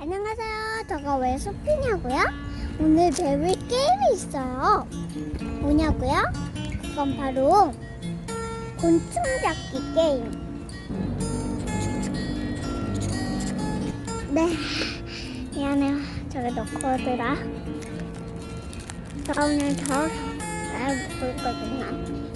안녕하세요. 저가 왜 숲이냐고요? 오늘 배울 게임이 있어요. 뭐냐고요? 그건 바로 곤충 잡기 게임. 네, 미안해요. 저기 놓고 오더라. 제가 오늘 더 잘 볼 거거든요.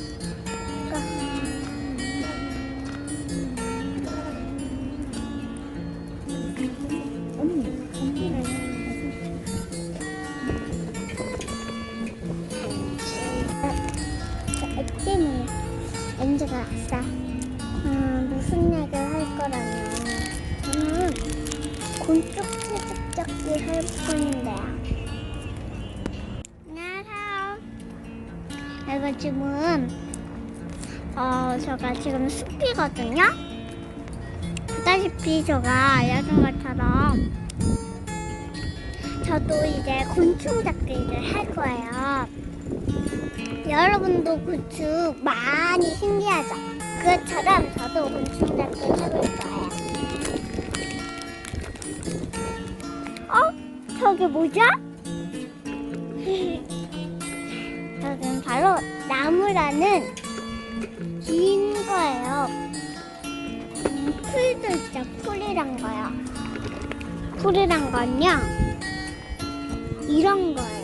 왔어. 음, 무슨 얘기를 할 거라면 저는 곤충 채집 잡기 할 뿐인데요. 안녕하세요. 이거 지금 어 제가 지금 숲이거든요. 보다시피 제가 알려준 것처럼 저도 이제 곤충 잡기를 할 거예요. 여러분도 곤충 많이 신기하죠? 그것처럼 저도 곤충 잡기 해볼 거예요. 어? 저게 뭐죠? 저는 바로 나무라는 긴 거예요. 음, 풀도 있죠, 풀이란 거요. 풀이란 건요, 이런 거예요.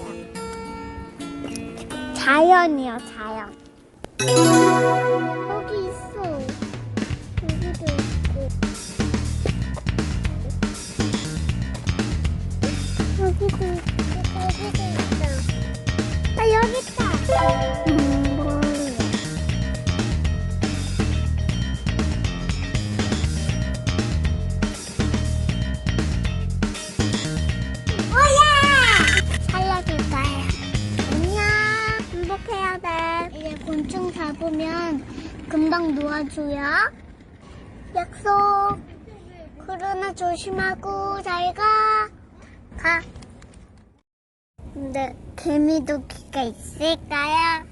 자연이요, 자연. 여기 있어. 여기도 있고. 여기도 있고, 여기도 있어. 곤충 잡으면 금방 놓아줘요. 약속. 그러나 조심하고 잘 가. 가. 근데 개미도 귀가 있을까요?